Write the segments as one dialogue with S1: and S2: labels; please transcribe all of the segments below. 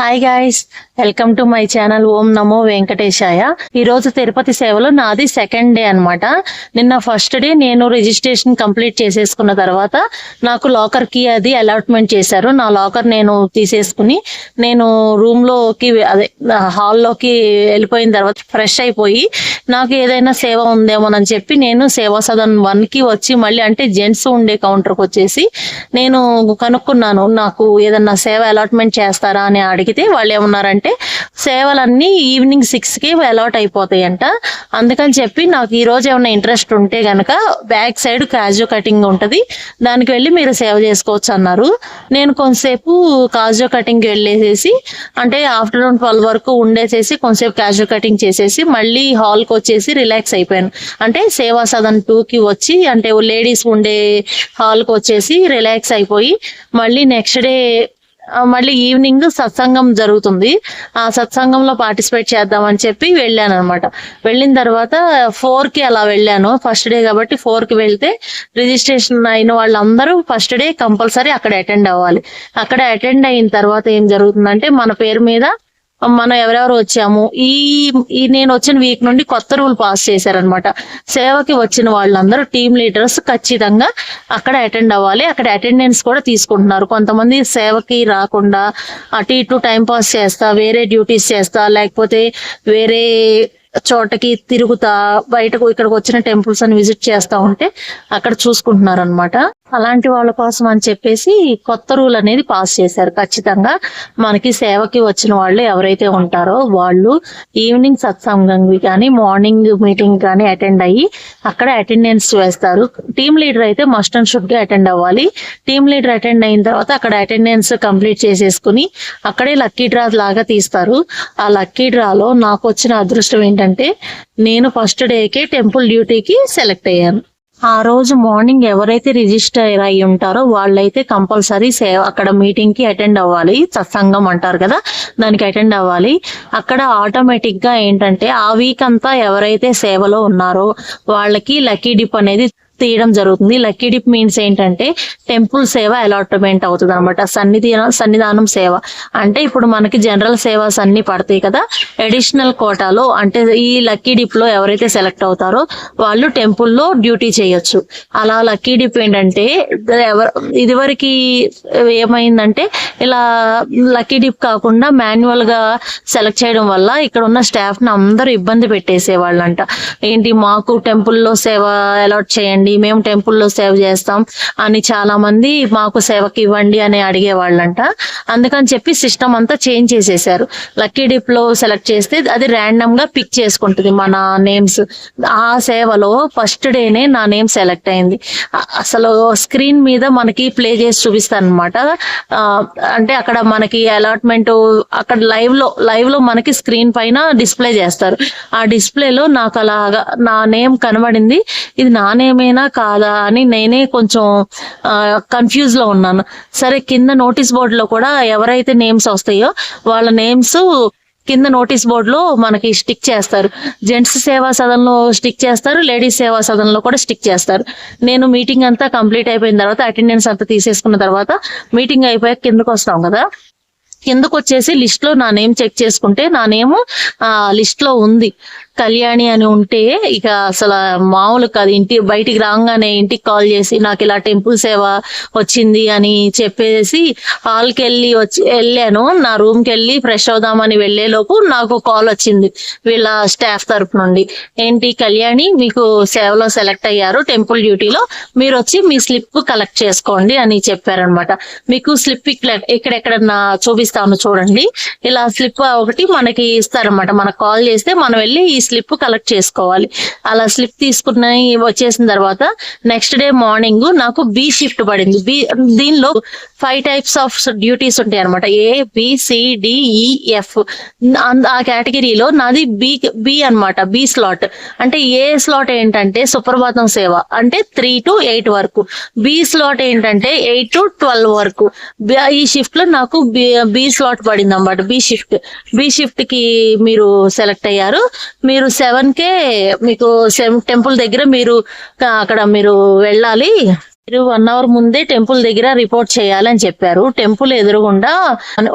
S1: Hi guys welcome to my channel ఓం నమో వెంకటేశాయ ఈరోజు తిరుపతి సేవలో నాది సెకండ్ డే అన్నమాట. నిన్న ఫస్ట్ డే నేను రిజిస్ట్రేషన్ కంప్లీట్ చేసేసుకున్న తర్వాత నాకు లాకర్కి అది అలాట్మెంట్ చేశారు. నా లాకర్ నేను తీసేసుకుని నేను రూమ్లోకి అదే హాల్లోకి వెళ్ళిపోయిన తర్వాత ఫ్రెష్ అయిపోయి నాకు ఏదైనా సేవ ఉందేమోనని చెప్పి నేను సేవా సదన్ వన్కి వచ్చి మళ్ళీ అంటే జెంట్స్ ఉండే కౌంటర్కి వచ్చేసి నేను కనుక్కున్నాను. నాకు ఏదన్నా సేవ అలాట్మెంట్ చేస్తారా అని అడిగి అడిగితే వాళ్ళు ఏమన్నారంటే సేవలన్నీ ఈవినింగ్ సిక్స్కి అలాట్ అయిపోతాయంట. అందుకని చెప్పి నాకు ఈ రోజు ఏమైనా ఇంట్రెస్ట్ ఉంటే గనక బ్యాక్ సైడ్ కాజు కటింగ్ ఉంటుంది. దానికి వెళ్ళి మీరు సేవ చేసుకోవచ్చు అన్నారు. నేను కొంతసేపు కాజు కటింగ్ వెళ్ళేసేసి అంటే ఆఫ్టర్నూన్ ట్వెల్వ్ వరకు ఉండేసేసి కొంతసేపు క్యాజువల్ కటింగ్ చేసేసి మళ్ళీ హాల్కి వచ్చేసి రిలాక్స్ అయిపోయాను. అంటే సేవా సదన్ టూకి వచ్చి అంటే లేడీస్ ఉండే హాల్కి వచ్చేసి రిలాక్స్ అయిపోయి మళ్ళీ నెక్స్ట్ డే మళ్ళీ ఈవినింగ్ సత్సంగం జరుగుతుంది. ఆ సత్సంగంలో పార్టిసిపేట్ చేద్దామని చెప్పి వెళ్ళాను అనమాట వెళ్ళిన తర్వాత ఫోర్కి అలా వెళ్ళాను. ఫస్ట్ డే కాబట్టి ఫోర్కి వెళ్తే రిజిస్ట్రేషన్ అయిన వాళ్ళందరూ ఫస్ట్ డే కంపల్సరీ అక్కడ అటెండ్ అవ్వాలి. అక్కడ అటెండ్ అయిన తర్వాత ఏం జరుగుతుందంటే మన పేరు మీద మనం ఎవరెవరు వచ్చాము. ఈ ఈ నేను వచ్చిన వీక్ నుండి కొత్త రూల్ పాస్ చేశారనమాట సేవకి వచ్చిన వాళ్ళందరూ టీమ్ లీడర్స్ ఖచ్చితంగా అక్కడ అటెండ్ అవ్వాలి. అక్కడ అటెండెన్స్ కూడా తీసుకుంటున్నారు. కొంతమంది సేవకి రాకుండా అటు ఇటు టైం పాస్ చేస్తా వేరే డ్యూటీస్ చేస్తా లేకపోతే వేరే చోటకి తిరుగుతా బయటకు ఇక్కడికి వచ్చిన టెంపుల్స్ అని విజిట్ చేస్తా ఉంటే అక్కడ చూసుకుంటున్నారు అనమాట అలాంటి వాళ్ళ కోసం అని చెప్పేసి కొత్త రూల్ అనేది పాస్ చేశారు. ఖచ్చితంగా మనకి సేవకి వచ్చిన వాళ్ళు ఎవరైతే ఉంటారో వాళ్ళు ఈవినింగ్ సత్సంగంకి కానీ మార్నింగ్ మీటింగ్ కానీ అటెండ్ అయ్యి అక్కడ అటెండెన్స్ వేస్తారు. టీమ్ లీడర్ అయితే మస్ట్ అండ్ షుడ్గా అటెండ్ అవ్వాలి. టీమ్ లీడర్ అటెండ్ అయిన తర్వాత అక్కడ అటెండెన్స్ కంప్లీట్ చేసేసుకుని అక్కడే లక్కీ డ్రా లాగా తీస్తారు. ఆ లక్కీ డ్రాలో నాకు వచ్చిన అదృష్టం ఏంటంటే నేను ఫస్ట్ డేకే టెంపుల్ డ్యూటీకి సెలెక్ట్ అయ్యాను. ఆ రోజు మార్నింగ్ ఎవరైతే రిజిస్టర్ అయి ఉంటారో వాళ్ళైతే కంపల్సరీ అక్కడ మీటింగ్కి అటెండ్ అవ్వాలి. సత్సంగం అంటారు కదా దానికి అటెండ్ అవ్వాలి. అక్కడ ఆటోమేటిక్గా ఏంటంటే ఆ వీక్ అంతా ఎవరైతే సేవలో ఉన్నారో వాళ్ళకి లక్కీ డిప్ అనేది తీయడం జరుగుతుంది. లక్కీ డిప్ మీన్స్ ఏంటంటే టెంపుల్ సేవ అలాట్మెంట్ అవుతుంది అనమాట సన్నిధి సన్నిధానం సేవ. అంటే ఇప్పుడు మనకి జనరల్ సేవాస్ అన్ని పడతాయి కదా. అడిషనల్ కోటాలో అంటే ఈ లక్కీ డిప్లో ఎవరైతే సెలెక్ట్ అవుతారో వాళ్ళు టెంపుల్లో డ్యూటీ చేయొచ్చు. అలా లక్కీ డిప్ ఏంటంటే ఎవరు ఇదివరకు ఏమైందంటే ఇలా లక్కీ డిప్ కాకుండా మాన్యువల్గా సెలెక్ట్ చేయడం వల్ల ఇక్కడ ఉన్న స్టాఫ్ని అందరూ ఇబ్బంది పెట్టేసేవాళ్ళంట. ఏంటి మాకు టెంపుల్లో సేవ అలాట్ చేయండి మేము టెంపుల్లో సేవ చేస్తాం అని చాలా మంది మాకు సేవకి ఇవ్వండి అని అడిగేవాళ్ళంట అందుకని చెప్పి సిస్టమ్ అంతా చేంజ్ చేసేసారు. లక్కీ డిప్లో సెలెక్ట్ చేస్తే అది ర్యాండమ్గా పిక్ చేసుకుంటుంది మన నేమ్స్. ఆ సేవలో ఫస్ట్ డేనే నా నేమ్ సెలెక్ట్ అయింది. అసలు స్క్రీన్ మీద మనకి ప్లే చేసి చూపిస్తాను అనమాట అంటే అక్కడ మనకి అలాట్మెంట్ అక్కడ లైవ్లో లైవ్లో మనకి స్క్రీన్ పైన డిస్ప్లే చేస్తారు. ఆ డిస్ప్లేలో నాకు అలాగా నా నేమ్ కనబడింది. ఇది నా నేమేనా కాదా అని నేనే కొంచెం కన్ఫ్యూజ్లో ఉన్నాను. సరే కింద నోటీస్ బోర్డు లో కూడా ఎవరైతే నేమ్స్ వస్తాయో వాళ్ళ నేమ్స్ కింద నోటీస్ బోర్డులో మనకి స్టిక్ చేస్తారు. జెంట్స్ సేవా సదన్లో స్టిక్ చేస్తారు లేడీస్ సేవా సదన్లో కూడా స్టిక్ చేస్తారు. నేను మీటింగ్ అంతా కంప్లీట్ అయిపోయిన తర్వాత అటెండెన్స్ అంతా తీసేసుకున్న తర్వాత మీటింగ్ అయిపోయాక కిందకు వస్తాం కదా. కిందకు వచ్చేసి లిస్ట్లో నా నేమ్ చెక్ చేసుకుంటే నా నేమ్ ఆ లిస్ట్లో ఉంది. కళ్యాణి అని ఉంటే ఇక అసలు మామూలు కాదు. ఇంటి బయటికి రాగానే ఇంటికి కాల్ చేసి నాకు ఇలా టెంపుల్ సేవ వచ్చింది అని చెప్పేసి హాల్కి వెళ్ళి వచ్చి వెళ్ళాను. నా రూమ్కి వెళ్ళి ఫ్రెష్ అవుదామని వెళ్ళేలోపు నాకు కాల్ వచ్చింది వీళ్ళ స్టాఫ్ తరపు నుండి. ఏంటి కళ్యాణి మీకు సేవలో సెలెక్ట్ అయ్యారు టెంపుల్ డ్యూటీలో. మీరు వచ్చి మీ స్లిప్ కలెక్ట్ చేసుకోండి అని చెప్పారనమాట. మీకు స్లిప్ ఇక్కడెక్కడ చూపిస్తాను చూడండి. ఇలా స్లిప్ ఒకటి మనకి ఇస్తారనమాట. మనకు కాల్ చేస్తే మనం వెళ్ళి ఈ స్లిప్ కలెక్ట్ చేసుకోవాలి. అలా స్లిప్ తీసుకున్న వచ్చేసిన తర్వాత నెక్స్ట్ డే మార్నింగ్ నాకు బి షిఫ్ట్ పడింది. బి దీనిలో ఫైవ్ టైప్స్ ఆఫ్ డ్యూటీస్ ఉంటాయి అనమాట ఏ బి సి ఆ కేటగిరీలో నాది బి బి అన్నమాట. బి స్లాట్ అంటే ఏ స్లాట్ ఏంటంటే సుప్రభాతం సేవ. అంటే త్రీ టు ఎయిట్ వరకు. బి స్లాట్ ఏంటంటే ఎయిట్ టు ట్వెల్వ్ వరకు. ఈ షిఫ్ట్లో నాకు బి బి స్లాట్ పడింది అనమాట బి షిఫ్ట్ బి షిఫ్ట్కి మీరు సెలెక్ట్ అయ్యారు. మీరు మీరు సెవెన్ కే మీకు టెంపుల్ దగ్గర మీరు అక్కడ మీరు వెళ్ళాలి. మీరు వన్ అవర్ ముందే టెంపుల్ దగ్గర రిపోర్ట్ చేయాలని చెప్పారు. టెంపుల్ ఎదురుగుండా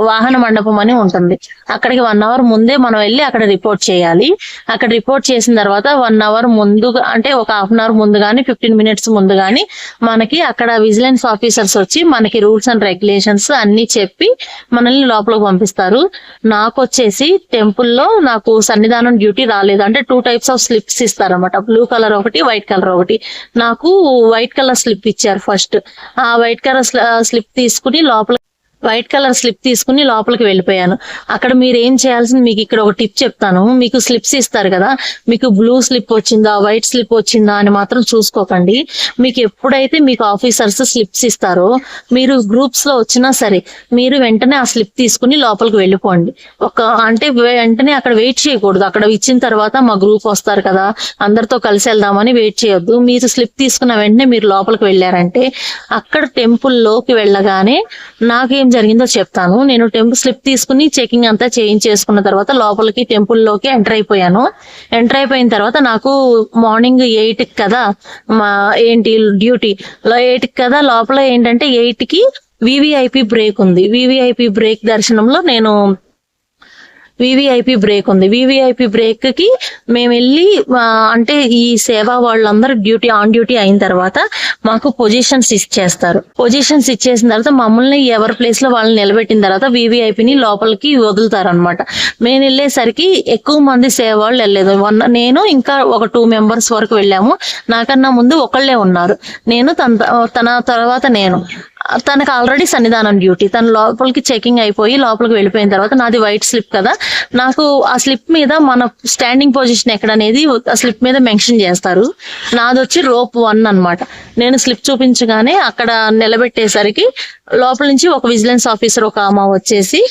S1: వాహన మండపం అని ఉంటుంది. అక్కడికి వన్ అవర్ ముందే మనం వెళ్ళి అక్కడ రిపోర్ట్ చేయాలి. అక్కడ రిపోర్ట్ చేసిన తర్వాత వన్ అవర్ ముందుగా అంటే ఒక హాఫ్ అన్ అవర్ ముందు కానీ ఫిఫ్టీన్ మినిట్స్ ముందు కానీ మనకి అక్కడ విజిలెన్స్ ఆఫీసర్స్ వచ్చి మనకి రూల్స్ అండ్ రెగ్యులేషన్స్ అన్ని చెప్పి మనల్ని లోపలికి పంపిస్తారు. నాకు వచ్చేసి టెంపుల్లో నాకు సన్నిధానం డ్యూటీ రాలేదు. అంటే టూ టైప్స్ ఆఫ్ స్లిప్స్ ఇస్తారనమాట బ్లూ కలర్ ఒకటి వైట్ కలర్ ఒకటి. నాకు వైట్ కలర్ స్లిప్ ఇచ్చారు ఫస్ట్. ఆ వైట్ కలర్ స్లిప్ తీసుకుని లోపల వైట్ కలర్ స్లిప్ తీసుకుని లోపలికి వెళ్ళిపోయాను. అక్కడ మీరు ఏం చేయాల్సింది మీకు ఇక్కడ ఒక టిప్ చెప్తాను. మీకు స్లిప్స్ ఇస్తారు కదా మీకు బ్లూ స్లిప్ వచ్చిందా వైట్ స్లిప్ వచ్చిందా అని మాత్రం చూసుకోకండి. మీకు ఎప్పుడైతే మీకు ఆఫీసర్స్ స్లిప్స్ ఇస్తారో మీరు గ్రూప్స్లో వచ్చినా సరే మీరు వెంటనే ఆ స్లిప్ తీసుకుని లోపలికి వెళ్ళిపోండి. ఒక అంటే వెంటనే అక్కడ వెయిట్ చేయకూడదు. అక్కడ ఇచ్చిన తర్వాత మా గ్రూప్ వస్తారు కదా అందరితో కలిసి వెళ్దామని వెయిట్ చేయొద్దు. మీరు స్లిప్ తీసుకున్న వెంటనే మీరు లోపలికి వెళ్ళారంటే అక్కడ టెంపుల్లోకి వెళ్ళగానే నాకు జరిగిందో చెప్తాను. నేను టెంపుల్ స్లిప్ తీసుకుని చెకింగ్ అంతా చేయించేసుకున్న తర్వాత లోపలికి టెంపుల్లోకి ఎంటర్ అయిపోయాను. ఎంటర్ అయిపోయిన తర్వాత నాకు మార్నింగ్ ఎయిట్ కదా మా ఏంటి డ్యూటీ ఎయిట్ కదా లోపల ఏంటంటే ఎయిట్కి వివిఐపి బ్రేక్ ఉంది. వివిఐపి బ్రేక్ దర్శనంలో నేను వివిఐపి బ్రేక్ ఉంది. వివిఐపి బ్రేక్కి మేము వెళ్ళి అంటే ఈ సేవా వాళ్ళందరూ డ్యూటీ ఆన్ డ్యూటీ అయిన తర్వాత మాకు పొజిషన్స్ ఇచ్చేస్తారు పొజిషన్స్ ఇచ్చేసిన తర్వాత మమ్మల్ని ఎవరి ప్లేస్లో వాళ్ళని నిలబెట్టిన తర్వాత వివిఐపిని లోపలికి వదులుతారు అనమాట మేము వెళ్ళేసరికి ఎక్కువ మంది సేవ వాళ్ళు వెళ్ళలేదు. వన్ నేను ఇంకా ఒక టూ మెంబర్స్ వరకు వెళ్ళాము. నాకన్నా ముందు ఒకళ్ళే ఉన్నారు. నేను తన తన తర్వాత నేను. తనకు ఆల్రెడీ సన్నిధానం డ్యూటీ. తన లోపలికి చెకింగ్ అయిపోయి లోపలికి వెళ్ళిపోయిన తర్వాత నాది వైట్ స్లిప్ కదా. నాకు ఆ స్లిప్ మీద మన స్టాండింగ్ పొజిషన్ ఎక్కడ అనేది ఆ స్లిప్ మీద మెన్షన్ చేస్తారు. నాది వచ్చి రోప్ వన్ అన్నమాట. నేను స్లిప్ చూపించగానే అక్కడ నిలబెట్టేసరికి లోపల నుంచి ఒక విజిలెన్స్ ఆఫీసర్ ఒక ఆమె వచ్చేసి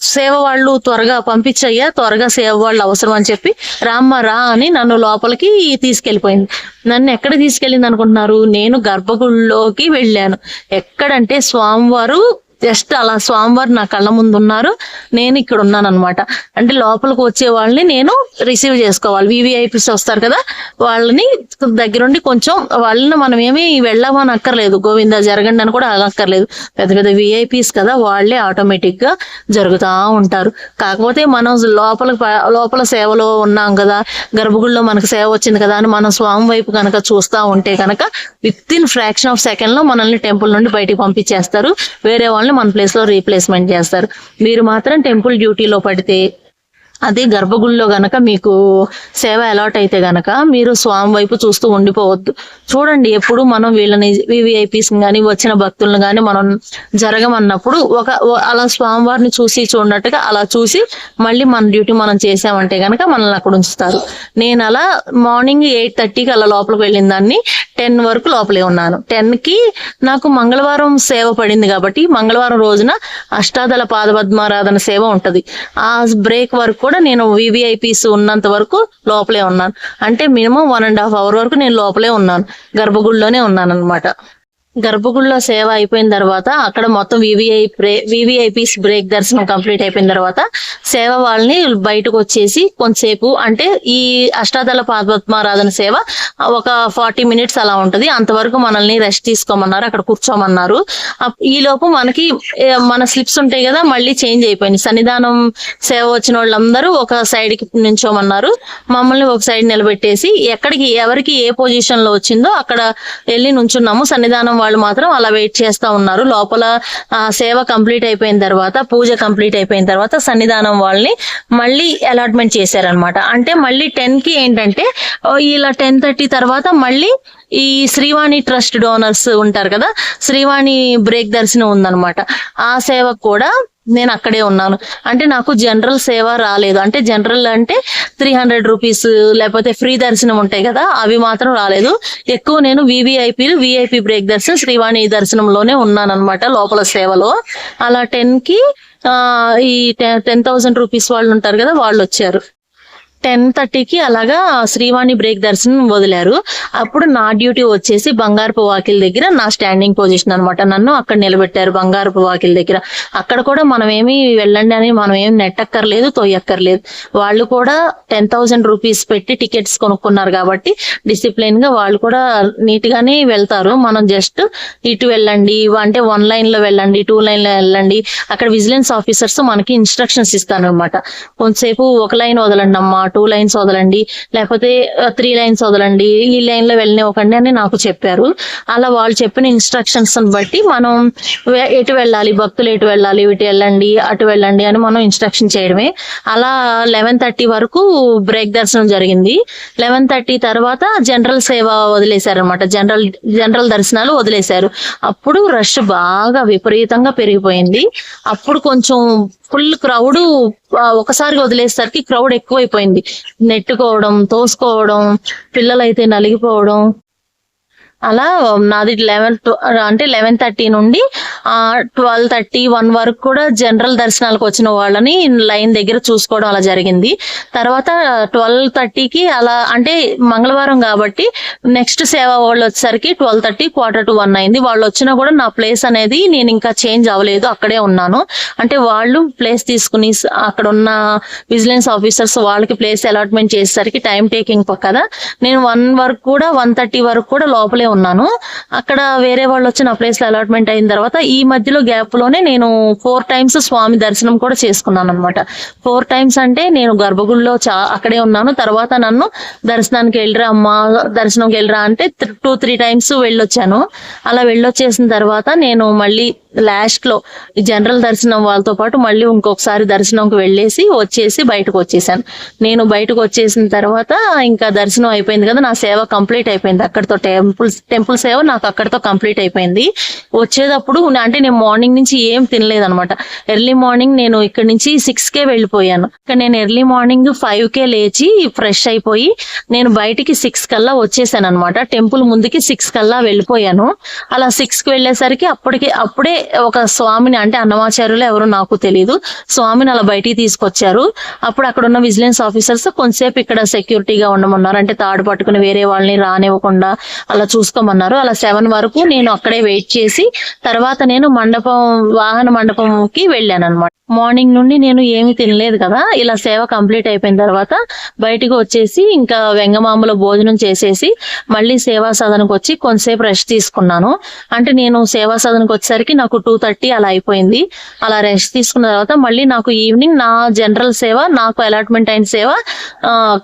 S1: సేవ వాళ్ళు త్వరగా పంపించయ్యా త్వరగా సేవ వాళ్ళు అవసరం అని చెప్పి రామ్మ రా అని నన్ను లోపలికి తీసుకెళ్ళిపోయింది నన్ను ఎక్కడ తీసుకెళ్ళింది అనుకుంటున్నారు నేను గర్భగుడిలోకి వెళ్ళాను. ఎక్కడంటే స్వామివారు జస్ట్ అలా స్వామివారు నా కళ్ళ ముందు ఉన్నారు నేను ఇక్కడ ఉన్నాను అనమాట అంటే లోపలికి వచ్చే వాళ్ళని నేను రిసీవ్ చేసుకోవాలి. వివిఐపీస్ వస్తారు కదా వాళ్ళని దగ్గరుండి కొంచెం వాళ్ళని మనం ఏమి వెళ్ళమని అక్కర్లేదు. గోవింద జరగండి అని కూడా అక్కర్లేదు. పెద్ద పెద్ద విఐపీస్ కదా వాళ్ళే ఆటోమేటిక్గా జరుగుతూ ఉంటారు. కాకపోతే మనం లోపల లోపల సేవలో ఉన్నాం కదా గర్భగుడిలో మనకు సేవ వచ్చింది కదా అని మనం స్వామి వైపు కనుక చూస్తూ ఉంటే కనుక విత్ ఇన్ ఫ్రాక్షన్ ఆఫ్ సెకండ్లో మనల్ని టెంపుల్ నుండి బయటికి పంపించేస్తారు. వేరే వాళ్ళని మన ప్లేస్లో రీప్లేస్మెంట్ చేస్తారు. మీరు మాత్రం టెంపుల్ డ్యూటీలో పడితే అదే గర్భగుడిలో గనక మీకు సేవ అలాట్ అయితే గనక మీరు స్వామి వైపు చూస్తూ ఉండిపోవద్దు. చూడండి ఎప్పుడు మనం వీళ్ళని వివిఐపీస్ కానీ వచ్చిన భక్తులను కానీ మనం జరగమన్నప్పుడు ఒక అలా అలా స్వామివారిని చూసి చూడనట్టుగా అలా చూసి మళ్ళీ మన డ్యూటీ మనం చేసామంటే గనక మనల్ని అక్కడ ఉంచుతారు. నేను అలా మార్నింగ్ ఎయిట్ థర్టీకి అలా లోపలికి వెళ్ళిన దాన్ని టెన్ వరకు లోపలే ఉన్నాను. టెన్కి నాకు మంగళవారం సేవ పడింది కాబట్టి మంగళవారం రోజున అష్టాదళ పాదపద్మారాధన సేవ ఉంటది. ఆ బ్రేక్ వరకు కూడా నేను వివిఐపీస్ ఉన్నంత వరకు లోపలే ఉన్నాను. అంటే minimum one and half hour వరకు నేను లోపలే ఉన్నాను. గర్భగుడిలోనే ఉన్నాను అనమాట గర్భగుడిలో సేవ అయిపోయిన తర్వాత అక్కడ మొత్తం V V I VVIPs break దర్శనం కంప్లీట్ అయిపోయిన తర్వాత సేవ వాళ్ళని బయటకు వచ్చేసి కొంతసేపు అంటే ఈ అష్టాదళ పాదపద్మారాధన సేవ ఒక ఫార్టీ మినిట్స్ అలా ఉంటది. అంతవరకు మనల్ని రెస్ట్ తీసుకోమన్నారు అక్కడ కూర్చోమన్నారు. ఈ లోపు మనకి మన స్లిప్స్ ఉంటాయి కదా మళ్ళీ చేంజ్ అయిపోయింది. సన్నిధానం సేవ వచ్చిన వాళ్ళందరూ ఒక సైడ్కి నించోమన్నారు. మమ్మల్ని ఒక సైడ్ నిలబెట్టేసి ఎక్కడికి ఎవరికి ఏ పొజిషన్లో వచ్చిందో అక్కడ వెళ్ళి నుంచున్నాము. సన్నిధానం వాళ్ళు మాత్రం అలా వెయిట్ చేస్తా ఉన్నారు. లోపల సేవ కంప్లీట్ అయిపోయిన తర్వాత పూజ కంప్లీట్ అయిపోయిన తర్వాత సన్నిధానం వాళ్ళని మళ్ళీ అలాట్మెంట్ చేశారనమాట అంటే మళ్ళీ టెన్కి ఏంటంటే ఇలా టెన్ థర్టీ తర్వాత మళ్ళీ ఈ శ్రీవాణి ట్రస్ట్ డోనర్స్ ఉంటారు కదా శ్రీవాణి బ్రేక్ దర్శనం ఉందనమాట ఆ సేవకు కూడా నేను అక్కడే ఉన్నాను. అంటే నాకు జనరల్ సేవ రాలేదు. అంటే జనరల్ అంటే త్రీ హండ్రెడ్ రూపీస్ లేకపోతే ఫ్రీ దర్శనం ఉంటాయి కదా అవి మాత్రం రాలేదు. ఎక్కువ నేను వివిఐపి విఐపి బ్రేక్ దర్శనం శ్రీవాణి దర్శనంలోనే ఉన్నాను అనమాట లోపల సేవలో. అలా టెన్కి ఈ టెన్ థౌసండ్ రూపీస్ వాళ్ళు ఉంటారు కదా వాళ్ళు వచ్చారు. టెన్ థర్టీకి అలాగా శ్రీవాణి బ్రేక్ దర్శనం వదిలారు. అప్పుడు నా డ్యూటీ వచ్చేసి బంగారపు వాకిల్ దగ్గర నా స్టాండింగ్ పొజిషన్ అనమాట నన్ను అక్కడ నిలబెట్టారు బంగారపు వాకిల్ దగ్గర. అక్కడ కూడా మనం ఏమి వెళ్ళండి అని మనం ఏం నెట్టక్కర్లేదు తోయక్కర్లేదు వాళ్ళు కూడా టెన్ థౌసండ్ రూపీస్ పెట్టి టికెట్స్ కొనుక్కున్నారు కాబట్టి డిసిప్లిన్గా వాళ్ళు కూడా నీట్ గానే వెళ్తారు. మనం జస్ట్ ఇటు వెళ్ళండి అంటే వన్ లైన్లో వెళ్ళండి టూ లైన్లో వెళ్ళండి. అక్కడ విజిలెన్స్ ఆఫీసర్స్ మనకి ఇన్స్ట్రక్షన్స్ ఇస్తాను అనమాట కొంతసేపు ఒక లైన్ వదలండి అమ్మా టూ లైన్స్ వదలండి లేకపోతే త్రీ లైన్స్ వదలండి ఈ లైన్లో వెళ్ళనివ్వకండి అని నాకు చెప్పారు. అలా వాళ్ళు చెప్పిన ఇన్స్ట్రక్షన్స్ బట్టి మనం ఎటు వెళ్ళాలి భక్తులు ఎటు వెళ్ళాలి ఇటు వెళ్ళండి అటు వెళ్ళండి అని మనం ఇన్స్ట్రక్షన్ చేయడమే. అలా లెవెన్ థర్టీ వరకు బ్రేక్ దర్శనం జరిగింది. లెవెన్ థర్టీ తర్వాత జనరల్ సేవ వదిలేశారనమాట జనరల్ జనరల్ దర్శనాలు వదిలేశారు. అప్పుడు రష్ బాగా విపరీతంగా పెరిగిపోయింది. అప్పుడు కొంచెం ఫుల్ క్రౌడ్ ఒకసారి వదిలేసరికి క్రౌడ్ ఎక్కువైపోయింది. నెట్టుకోవడం తోసుకోవడం పిల్లలైతే నలిగిపోవడం. అలా నాది లెవెన్ అంటే లెవెన్ థర్టీ నుండి ట్వెల్వ్ థర్టీ వన్ వరకు కూడా జనరల్ దర్శనాలకు వచ్చిన వాళ్ళని లైన్ దగ్గర చూసుకోవడం అలా జరిగింది. తర్వాత ట్వెల్వ్ థర్టీకి అలా అంటే మంగళవారం కాబట్టి నెక్స్ట్ సేవ వాళ్ళు వచ్చేసరికి twelve thirty quarter to one అయింది. వాళ్ళు వచ్చినా కూడా నా ప్లేస్ అనేది నేను ఇంకా చేంజ్ అవ్వలేదు అక్కడే ఉన్నాను. అంటే వాళ్ళు ప్లేస్ తీసుకుని అక్కడ ఉన్న విజిలెన్స్ ఆఫీసర్స్ వాళ్ళకి ప్లేస్ అలాట్మెంట్ చేసేసరికి టైం టేకింగ్ కదా. నేను వన్ వరకు కూడా వన్ థర్టీ వరకు కూడా లోపలే ఉన్నాను. అక్కడ వేరే వాళ్ళు వచ్చి నా ప్లేస్లో అలాట్మెంట్ అయిన తర్వాత ఈ మధ్యలో గ్యాప్లోనే నేను ఫోర్ టైమ్స్ స్వామి దర్శనం కూడా చేసుకున్నాను అనమాట ఫోర్ టైమ్స్ అంటే నేను గర్భగుడిలో చా అక్కడే ఉన్నాను. తర్వాత నన్ను దర్శనానికి వెళ్ళరా అమ్మా దర్శనంకి వెళ్ళరా అంటే టూ త్రీ టైమ్స్ వెళ్ళొచ్చాను. అలా వెళ్ళొచ్చేసిన తర్వాత నేను మళ్ళీ లాస్ట్లో జనరల్ దర్శనం వాళ్ళతో పాటు మళ్ళీ ఇంకొకసారి దర్శనంకి వెళ్ళేసి వచ్చేసి బయటకు వచ్చేసాను. నేను బయటకు వచ్చేసిన తర్వాత ఇంకా దర్శనం అయిపోయింది కదా నా సేవ కంప్లీట్ అయిపోయింది. అక్కడితో టెంపుల్ టెంపుల్ సేవ నాకు అక్కడితో కంప్లీట్ అయిపోయింది. వచ్చేటప్పుడు అంటే నేను మార్నింగ్ నుంచి ఏం తినలేదు అనమాట ఎర్లీ మార్నింగ్ నేను ఇక్కడ నుంచి సిక్స్ కే వెళ్ళిపోయాను. ఇక్కడ నేను ఎర్లీ మార్నింగ్ ఫైవ్ కే లేచి ఫ్రెష్ అయిపోయి నేను బయటికి సిక్స్ కల్లా వచ్చేసాను అనమాట టెంపుల్ ముందుకి సిక్స్ కల్లా వెళ్ళిపోయాను. అలా సిక్స్కి వెళ్ళేసరికి అప్పటికి అప్పుడే ఒక స్వామిని అంటే అన్నమాచార్యులు ఎవరో నాకు తెలియదు స్వామిని అలా బయటికి తీసుకొచ్చారు. అప్పుడు అక్కడ ఉన్న విజిలెన్స్ ఆఫీసర్స్ కొంతసేపు ఇక్కడ సెక్యూరిటీగా ఉండమన్నారు. అంటే తాడు పట్టుకుని వేరే వాళ్ళని రానివ్వకుండా అలా చూసుకోమన్నారు. అలా సెవెన్ వరకు నేను అక్కడే వెయిట్ చేసి తర్వాత నేను మండపం వాహన మండపంకి వెళ్ళాను అనమాట మార్నింగ్ నుండి నేను ఏమీ తినలేదు కదా. ఇలా సేవ కంప్లీట్ అయిపోయిన తర్వాత బయటకు వచ్చేసి ఇంకా వెంగమామలో భోజనం చేసేసి మళ్ళీ సేవా సదనకు వచ్చి కొంతసేపు రెస్ట్ తీసుకున్నాను. అంటే నేను సేవా సదనకు వచ్చేసరికి నాకు టూ థర్టీ అలా అయిపోయింది. అలా రెస్ట్ తీసుకున్న తర్వాత మళ్ళీ నాకు ఈవినింగ్ నా జనరల్ సేవ నాకు అలాట్మెంట్ అయిన సేవ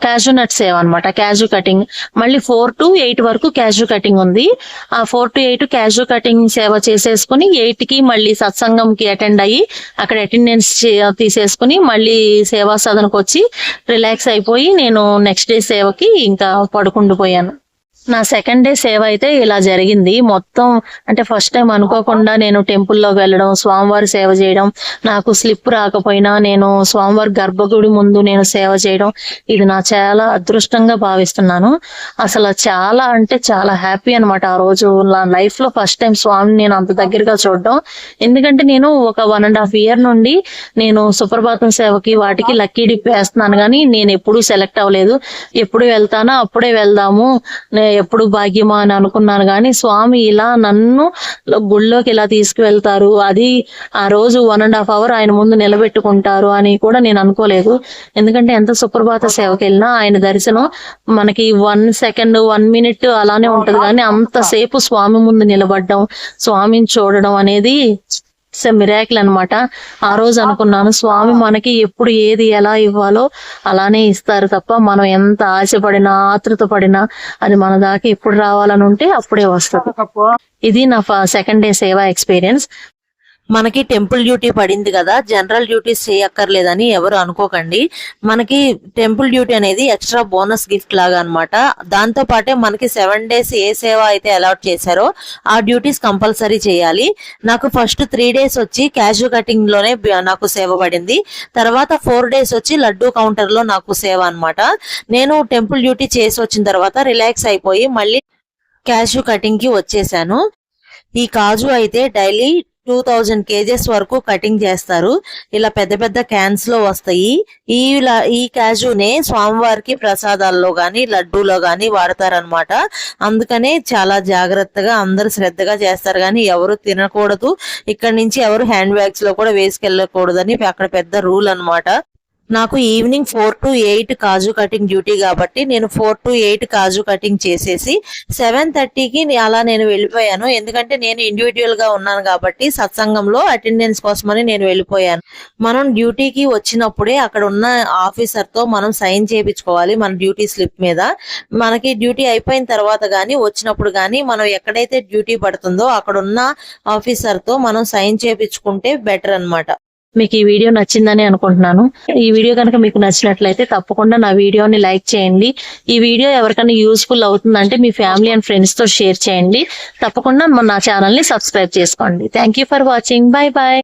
S1: క్యాజు నట్ సేవ అనమాట క్యాజు కటింగ్ మళ్ళీ ఫోర్ టు ఎయిట్ వరకు క్యాజు కటింగ్ ఉంది. ఆ four to eight cashew cutting సేవ చేసేసుకుని ఎయిట్కి మళ్ళీ సత్సంగంకి అటెండ్ అయ్యి అక్కడ అటెండ్ అటెండెన్స్ తీసేసుకుని మళ్ళీ సేవా సదనకు వచ్చి రిలాక్స్ అయిపోయి నేను నెక్స్ట్ డే సేవకి ఇంకా పడుకుండిపోయాను. నా సెకండ్ డే సేవ అయితే ఇలా జరిగింది. మొత్తం అంటే ఫస్ట్ టైం అనుకోకుండా నేను టెంపుల్లోకి వెళ్ళడం స్వామివారి సేవ చేయడం నాకు స్లిప్ రాకపోయినా నేను స్వామివారి గర్భగుడి ముందు నేను సేవ చేయడం ఇది నా చాలా అదృష్టంగా భావిస్తున్నాను. అసలు చాలా అంటే చాలా హ్యాపీ అనమాట ఆ రోజు. నా లైఫ్లో ఫస్ట్ టైం స్వామిని నేను అంత దగ్గరగా చూడడం. ఎందుకంటే నేను ఒక వన్ అండ్ హాఫ్ ఇయర్ నుండి నేను సుప్రభాతం సేవకి వాటికి లక్కీ డిప్ వేస్తున్నాను. కానీ నేను ఎప్పుడూ సెలెక్ట్ అవ్వలేదు. ఎప్పుడు వెళ్తానో అప్పుడే వెళ్దాము. ఎప్పుడు భాగ్యమా అని అనుకున్నాను కానీ స్వామి ఇలా నన్ను గుళ్ళోకి ఇలా తీసుకువెళ్తారు. అది ఆ రోజు వన్ అండ్ హాఫ్ అవర్ ఆయన ముందు నిలబెట్టుకుంటారు అని కూడా నేను అనుకోలేదు. ఎందుకంటే ఎంత సుప్రభాత సేవకి వెళ్ళినా ఆయన దర్శనం మనకి వన్ సెకండ్ వన్ మినిట్ అలానే ఉంటది. కానీ అంతసేపు స్వామి ముందు నిలబడడం స్వామిని చూడడం అనేది మిరాకిల్ అన్నమాట. ఆ రోజు అనుకున్నాను స్వామి మనకి ఎప్పుడు ఏది ఎలా ఇవ్వాలో అలానే ఇస్తారు తప్ప మనం ఎంత ఆశపడినా ఆతృత పడినా అది మన దాకా ఎప్పుడు రావాలని ఉంటే అప్పుడే వస్తుంది. ఇది నా సెకండ్ డే సేవా ఎక్స్పీరియన్స్. మనకి టెంపుల్ డ్యూటీ పడింది కదా జనరల్ డ్యూటీస్ చేయక్కర్లేదని ఎవరు అనుకోకండి. మనకి టెంపుల్ డ్యూటీ అనేది ఎక్స్ట్రా బోనస్ గిఫ్ట్ లాగా అనమాట దాంతో పాటే మనకి సెవెన్ డేస్ ఏ సేవ అయితే అలాట్ చేశారో ఆ డ్యూటీస్ కంపల్సరీ చేయాలి. నాకు ఫస్ట్ త్రీ డేస్ వచ్చి క్యాషు కటింగ్లోనే నాకు సేవ పడింది. తర్వాత ఫోర్ డేస్ వచ్చి లడ్డు కౌంటర్లో నాకు సేవ అనమాట నేను టెంపుల్ డ్యూటీ చేసి వచ్చిన తర్వాత రిలాక్స్ అయిపోయి మళ్ళీ క్యాషు కటింగ్కి వచ్చేసాను. ఈ కాజు అయితే డైలీ
S2: టూ థౌజండ్ కేజెస్ వరకు కటింగ్ చేస్తారు. ఇలా పెద్ద పెద్ద క్యాన్స్లో వస్తాయి. ఈ ఈ క్యాజునే స్వామివారికి ప్రసాదాల్లో గాని లడ్డూలో గాని వాడతారనమాట అందుకనే చాలా జాగ్రత్తగా అందరు శ్రద్ధగా చేస్తారు. కానీ ఎవరు తినకూడదు. ఇక్కడ నుంచి ఎవరు హ్యాండ్ బ్యాగ్స్లో కూడా వేసుకెళ్ళకూడదని అక్కడ పెద్ద రూల్ అన్నమాట. నాకు evening four to eight kaju cutting duty కాబట్టి నేను four to eight kaju cutting చేసేసి సెవెన్ థర్టీకి అలా నేను వెళ్ళిపోయాను. ఎందుకంటే నేను ఇండివిజువల్గా ఉన్నాను కాబట్టి సత్సంగంలో అటెండెన్స్ కోసమని నేను వెళ్ళిపోయాను. మనం డ్యూటీకి వచ్చినప్పుడే అక్కడ ఉన్న ఆఫీసర్తో మనం సైన్ చేయించుకోవాలి మన డ్యూటీ స్లిప్ మీద. మనకి డ్యూటీ అయిపోయిన తర్వాత కానీ వచ్చినప్పుడు కానీ మనం ఎక్కడైతే డ్యూటీ పడుతుందో అక్కడ ఉన్న ఆఫీసర్తో మనం సైన్ చేయించుకుంటే బెటర్ అన్నమాట.
S1: మీకు ఈ వీడియో నచ్చిందని అనుకుంటున్నాను. ఈ వీడియో కనుక మీకు నచ్చినట్లయితే తప్పకుండా నా వీడియోని లైక్ చేయండి. ఈ వీడియో ఎవరికైనా యూస్ఫుల్ అవుతుందంటే మీ ఫ్యామిలీ అండ్ ఫ్రెండ్స్తో షేర్ చేయండి. తప్పకుండా నా ఛానల్ని సబ్స్క్రైబ్ చేసుకోండి. Thank you for watching. Bye bye